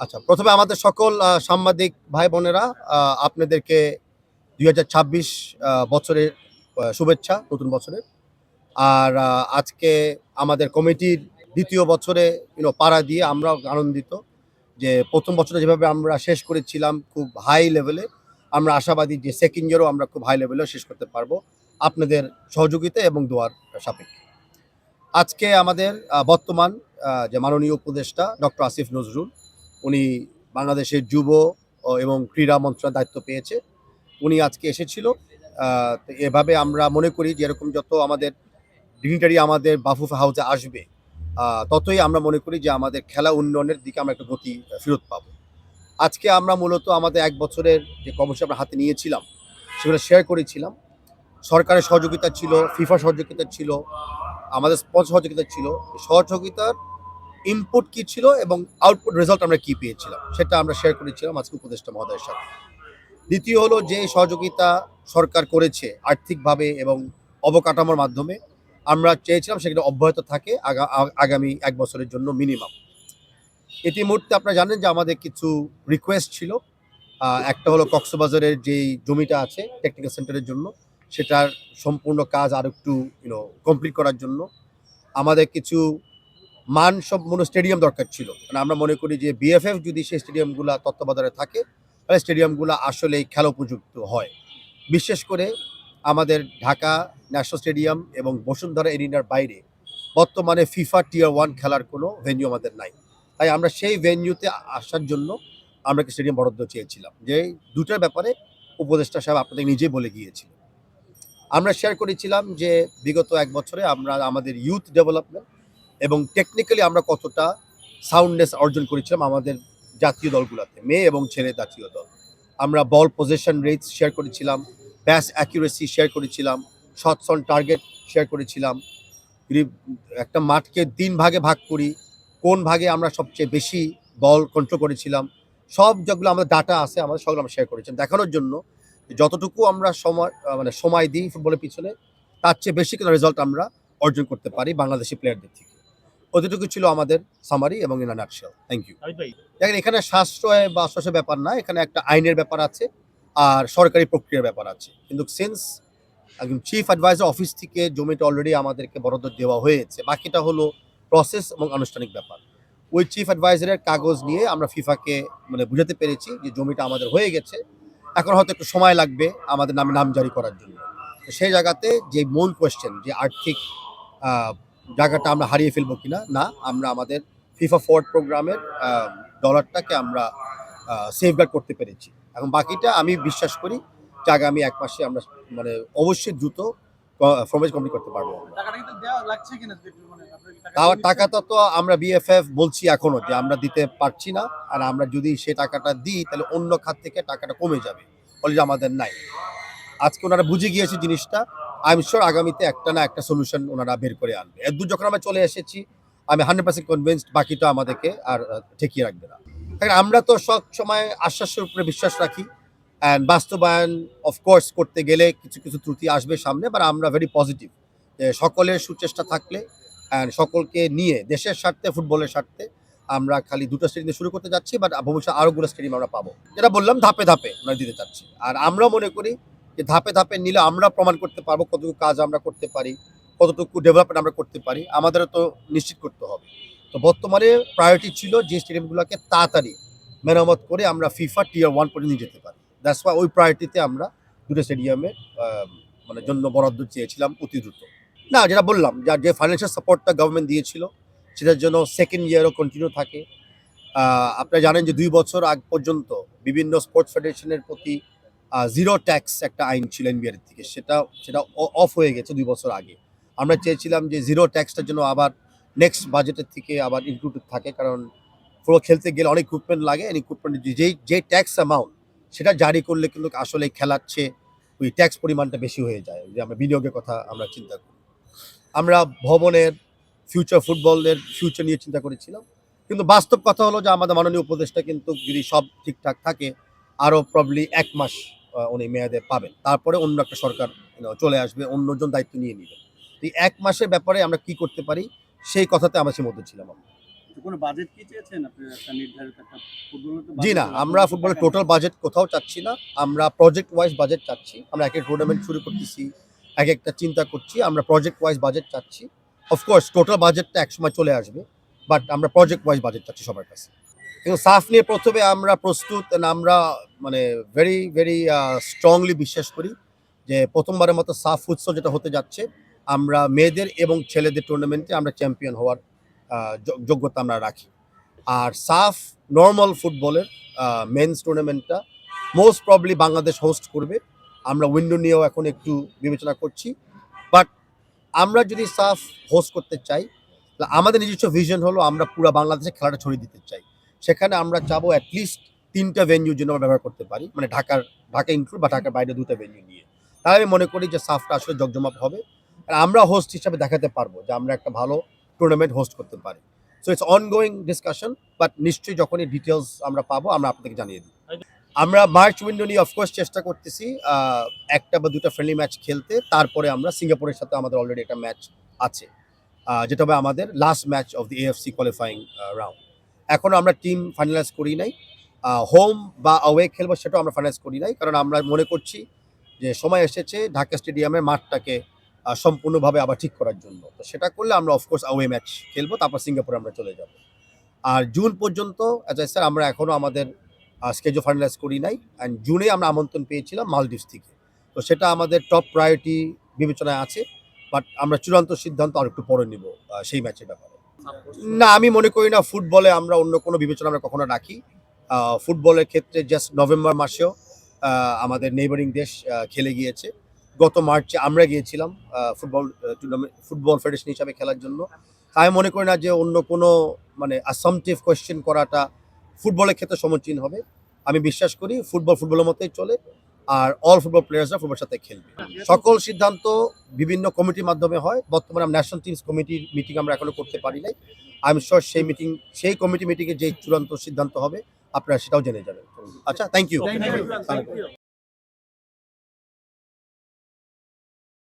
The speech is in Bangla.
আচ্ছা প্রথমে আমাদের সকল সাংবাদিক ভাই বোনেরা আপনাদেরকে দুই হাজার ছাব্বিশ বছরের শুভেচ্ছা, নতুন বছরের। আর আজকে আমাদের কমিটির দ্বিতীয় বছরে ইউনো পাড়া দিয়ে আমরাও আনন্দিত যে প্রথম বছরে যেভাবে আমরা শেষ করেছিলাম খুব হাই লেভেলে আমরা আশাবাদী যে সেকেন্ড ইয়ারও আমরা খুব হাই লেভেলেও শেষ করতে পারব। আপনাদের সহযোগিতা এবং দোয়ার সাপেক্ষে। আজকে আমাদের বর্তমান যে মাননীয় উপদেষ্টা ডক্টর আসিফ নজরুল উনি বাংলাদেশের যুব এবং ক্রীড়া মন্ত্রণালয়ের দায়িত্ব পেয়েছে। উনি আজকে এসেছিল। এভাবে আমরা মনে করি যে এরকম যত আমাদের ডিগনিটারি আমাদের বাফুফে হাউসে আসবে ততই আমরা মনে করি যে আমাদের খেলা উন্নয়নের দিকে আমরা একটা গতি ফেরত পাবো। আজকে আমরা মূলত আমাদের এক বছরের যে কর্মসূচি আমরা হাতে নিয়েছিলাম, সেগুলো শেয়ার করেছিলাম। সরকারের সহযোগিতা ছিল ফিফা সহযোগিতা ছিল, আমাদের স্পন্সর সহযোগিতা ছিল। সহযোগিতার ইনপুট কি ছিল এবং আউটপুট রেজাল্ট আমরা কি পেয়েছিলাম? সেটা আমরা শেয়ার করেছিলাম আজকে উপদেষ্টা মহোদয়ের সাথে। দ্বিতীয় হলো যে সহযোগিতা সরকার করেছে আর্থিকভাবে এবং অবকাঠামোর মাধ্যমে, আমরা চেয়েছিলাম সেখানে অব্যাহত থাকে আগামী এক বছরের জন্য মিনিমাম এটি মুহূর্তে আপনারা জানেন যে আমাদের কিছু রিকোয়েস্ট ছিল। একটা হলো কক্সবাজারের যেই জমিটা আছে টেকনিক্যাল সেন্টারের জন্য, সেটার সম্পূর্ণ কাজ আর একটু ইউনো কমপ্লিট করার জন্য। আমাদের কিছু মানসম্পন্ন স্টেডিয়াম দরকার ছিল। মানে আমরা মনে করি যে বিএফএফ যদি সেই স্টেডিয়ামগুলো তত্ত্বাবধানে থাকে, তাহলে স্টেডিয়ামগুলো আসলেই খেলা উপযুক্ত হয়। বিশেষ করে আমাদের ঢাকা ন্যাশনাল স্টেডিয়াম এবং বসুন্ধরা এরিনার বাইরে বর্তমানে ফিফা টিয়ার ওয়ান খেলার কোনো ভেন্যু আমাদের নাই। তাই আমরা সেই ভেন্যুতে আসার জন্য আমরা একটা স্টেডিয়াম বরাদ্দ চেয়েছিলাম, যে দুটার ব্যাপারে উপদেষ্টা সাহেব আপনাদের নিজেই বলে গিয়েছিল। আমরা শেয়ার করেছিলাম যে বিগত এক বছরে আমরা আমাদের ইউথ ডেভেলপমেন্ট এবং টেকনিক্যালি আমরা কতটা সাউন্ডনেস অর্জন করেছিলাম আমাদের জাতীয় দলগুলোতে, মেয়ে এবং ছেলে জাতীয় দল। আমরা বল পজিশন রেটস শেয়ার করেছিলাম ব্যাস অ্যাকিউরেসি শেয়ার করেছিলাম অন টার্গেট শেয়ার করেছিলাম একটা মাঠকে তিন ভাগে ভাগ করি, কোন ভাগে আমরা সবচেয়ে বেশি বল কন্ট্রোল করেছিলাম, সব যেগুলো আমাদের ডাটা আছে, আমাদের সবগুলো আমরা শেয়ার করেছিলাম। দেখানোর জন্য যতটুকু আমরা সময় মানে সময় দিই ফুটবলের পিছনে, তার চেয়ে বেশি রেজাল্ট আমরা অর্জন করতে পারি বাংলাদেশি প্লেয়ারদের থেকে। অতটুকু ছিল আমাদের সামারি এবং ইন নাটশেল থ্যাংক ইউ দেখেন এখানে সাশ্রয় বা আশ্বাসের ব্যাপার না এখানে একটা আইনের ব্যাপার আছে আর সরকারি প্রক্রিয়ার ব্যাপার আছে। কিন্তু সিন্স একজন চিফ অ্যাডভাইজার অফিস থেকে জমিটা অলরেডি আমাদেরকে বরাদ্দ দেওয়া হয়েছে বাকিটা হলো প্রসেস এবং আনুষ্ঠানিক ব্যাপার। ওই চিফ অ্যাডভাইজারের কাগজ নিয়ে আমরা ফিফাকে মানে বুঝাতে পেরেছি যে জমিটা আমাদের হয়ে গেছে। এখন হয়তো একটু সময় লাগবে আমাদের নামে নাম জারি করার জন্য। তো সেই জায়গাতে যে মূল কোয়েশ্চেন যে আর্থিক জায়গাটা আমরা হারিয়ে ফেলব কিনা না আমরা আমাদের ফিফা ফোর্ড প্রোগ্রামের ডলারটাকে আমরা সেফগার্ড করতে পেরেছি। এখন বাকিটা আমি বিশ্বাস করি যে আগামী এক মাসে আমরা মানে অবশ্যই দ্রুত ফর্মেজ কমপ্লিট করতে পারব। টাকাটা একটু মানে তাও টাকাটা তো আমরা বিএফএফ বলছি এখনও যে আমরা দিতে পারছি না আর আমরা যদি সে টাকাটা দিই তাহলে অন্য খাত থেকে টাকাটা কমে যাবে। বলে যে আমাদের নাই। আজকে ওনারা বুঝে গিয়েছে জিনিসটা আই শিওর আগামীতে একটা না একটা সলিউশন ওনারা বের করে আনবে। এর দূর যখন আমরা চলে এসেছি, আমি হান্ড্রেড পার্সেন্ট কনভিন্সড বাকিটা আমাদেরকে আর ঠেকিয়ে রাখবে না। আমরা তো সব সময় আশ্বাসের উপরে বিশ্বাস রাখি অ্যান্ড বাস্তবায়ন অফকোর্স করতে গেলে কিছু কিছু ত্রুটি আসবে সামনে বাট আমরা ভেরি পজিটিভ সকলের সুচেষ্টা থাকলে অ্যান্ড সকলকে নিয়ে, দেশের স্বার্থে, ফুটবলের স্বার্থে আমরা খালি দুটো স্টেডিয়াম শুরু করতে যাচ্ছি বাট ভবিষ্যৎ আরও গুলো স্টেডিয়াম আমরা পাবো। যেটা বললাম, ধাপে ধাপে আমরা দিতে চাচ্ছি আর আমরা মনে করি যে ধাপে ধাপে নিলে আমরা প্রমাণ করতে পারব কতটুকু কাজ আমরা করতে পারি, কতটুকু ডেভেলপমেন্ট আমরা করতে পারি, আমাদেরও তো নিশ্চিত করতে হবে। তো বর্তমানে প্রায়োরিটি ছিল যে স্টেডিয়ামগুলোকে তাড়াতাড়ি মেরামত করে আমরা ফিফা টিয়ার ওয়ান পর্যন্ত যেতে পারি। দ্যাটস ওয়াই ওই প্রায়োরিটিতে আমরা দুটো স্টেডিয়ামে মানে জন্য বরাদ্দ চেয়েছিলাম অতি দ্রুত। না, যেটা বললাম যার যে ফাইন্যান্সিয়াল সাপোর্টটা গভর্নমেন্ট দিয়েছিল, সেটার জন্য সেকেন্ড ইয়ারও কন্টিনিউ থাকে। আপনারা জানেন যে দুই বছর আগ পর্যন্ত বিভিন্ন স্পোর্টস ফেডারেশনের প্রতি জিরো ট্যাক্স একটা আইন ছিল এনবিআর থেকে। সেটা সেটা অফ হয়ে গেছে দুই বছর আগে। আমরা চেয়েছিলাম যে জিরো ট্যাক্সটার জন্য আবার নেক্সট বাজেটের থেকে আবার ইনক্লুডেড থাকে, কারণ ফুটবল খেলতে গেলে অনেক ইকুইপমেন্ট লাগে ইকুইপমেন্ট যেই যে ট্যাক্স অ্যামাউন্ট সেটা জারি করলে কিন্তু আসলে খেলার চেয়ে ওই ট্যাক্স পরিমাণটা বেশি হয়ে যায়। যে আমরা বিনিয়োগের কথা আমরা চিন্তা করি। আমরা ভবনের ফিউচার ফুটবলের ফিউচার নিয়ে চিন্তা করেছিলাম। কিন্তু বাস্তব কথা হলো যে আমাদের মাননীয় উপদেষ্টা কিন্তু যদি সব ঠিকঠাক থাকে, আরও প্রবলি এক মাস উনি মেয়াদে পাবেন। তারপরে অন্য একটা সরকার চলে আসবে অন্যজন দায়িত্ব নিয়ে নেবে। এই এক মাসের ব্যাপারে আমরা কি করতে পারি সেই কথাতে আমরা সীমাবদ্ধ ছিলাম আমরা। জি না আমরা ফুটবলের টোটাল বাজেট কোথাও চাচ্ছি না। আমরা প্রজেক্ট ওয়াইজ বাজেট চাচ্ছি। আমরা এক এক টুর্নামেন্ট শুরু করতেছি এক একটা চিন্তা করছি আমরা প্রজেক্ট ওয়াইজ বাজেট চাচ্ছি অফকোর্স টোটাল বাজেটটা একসময় চলে আসবে বাট আমরা প্রজেক্ট ওয়াইজ বাজেট চাচ্ছি সবার কাছে। এবং সাফ নিয়ে প্রথমে আমরা প্রস্তুত আমরা মানে ভেরি ভেরি স্ট্রংলি বিশ্বাস করি যে প্রথমবারের মতো সাফ উৎসব যেটা হতে যাচ্ছে, আমরা মেয়েদের এবং ছেলেদের টুর্নামেন্টে আমরা চ্যাম্পিয়ন হওয়ার যোগ্যতা আমরা রাখি। আর সাফ নর্মাল ফুটবলের মেন্স টুর্নামেন্টটা মোস্ট প্রবলি বাংলাদেশ হোস্ট করবে। আমরা উইন্ডো নিয়েও এখন একটু বিবেচনা করছি। বাট আমরা যদি সাফ হোস্ট করতে চাই আমাদের নিজস্ব ভিশন হলো আমরা পুরো বাংলাদেশে খেলাটা ছড়িয়ে দিতে চাই। সেখানে আমরা চাবো অ্যাটলিস্ট তিনটা ভেন্যুর জন্য আমরা ব্যবহার করতে পারি। মানে ঢাকার, ঢাকা ইনক্লুড বা ঢাকার বাইরে দুটো ভেন্যু নিয়ে। তাই আমি মনে করি যে সাফটা আসলে জগজমাপ হবে। আর আমরা হোস্ট হিসাবে দেখাতে পারব যে আমরা একটা ভালো টুর্নামেন্ট হোস্ট করতে পারি। So it's ongoing discussion but নিশ্চয়ই যখনই ডিটেলস আমরা পাবো, আমরা আপনাদেরকে জানিয়ে দিই। আমরা মার্চ উইন্ডো নিয়ে অফকোর্স চেষ্টা করতেছি একটা বা দুটা ফ্রেন্ডলি ম্যাচ খেলতে। তারপরে আমরা সিঙ্গাপুরের সাথে আমাদের অলরেডি একটা ম্যাচ আছে যেটা হবে আমাদের last match of the AFC qualifying round এখনও আমরা টিম ফাইনালাইজ করি নাই। হোম বা অ্যাওয়ে খেলব সেটাও আমরা ফাইনালাইজ করি নাই। কারণ আমরা মনে করছি যে সময় এসেছে ঢাকা স্টেডিয়ামের মাঠটাকে সম্পূর্ণভাবে আবার ঠিক করার জন্য। তো সেটা করলে আমরা অফকোর্স আওয়ে ম্যাচ খেলব তারপর সিঙ্গাপুরে আমরা চলে যাব। আর জুন পর্যন্ত অ্যাজ আই স্যার আমরা এখনও আমাদের স্কেজও ফাইনালাইজ করি নাই। অ্যান্ড জুনে আমরা আমন্ত্রণ পেয়েছিলাম মালদ্বীপস থেকে। তো সেটা আমাদের টপ প্রায়োরিটি বিবেচনায় আছে। বাট আমরা চূড়ান্ত সিদ্ধান্ত আর একটু পরে নিব সেই ম্যাচের ব্যাপারে। না আমি মনে করি না ফুটবলে আমরা অন্য কোনো বিবেচনা আমরা কখনো রাখি। ফুটবলের ক্ষেত্রে জাস্ট নভেম্বর মাসেও আমাদের নেইবারিং দেশ খেলে গিয়েছে। গত মার্চে আমরা গিয়েছিলাম ফুটবল টুর্নামেন্ট ফুটবল ফেডারেশন হিসাবে খেলার জন্য। তাই আমি মনে করি না যে অন্য কোনো মানে আসামটিভ কোয়েশ্চেন করাটা ফুটবলের ক্ষেত্রে সমীচীন হবে। আমি বিশ্বাস করি ফুটবল ফুটবলের মতোই চলে, আর অল ফুটবল প্লেয়ার্সরা ফুটবলের সাথে খেলবে। সকল সিদ্ধান্ত বিভিন্ন কমিটির মাধ্যমে হয়। বর্তমানে আমরা ন্যাশনাল টিমস কমিটির মিটিং আমরা এখনও করতে পারি নাই। আই এম শিওর সেই মিটিং সেই কমিটি মিটিংয়ে যে চূড়ান্ত সিদ্ধান্ত হবে আপনারা সেটাও জেনে যাবেন। আচ্ছা থ্যাংক ইউ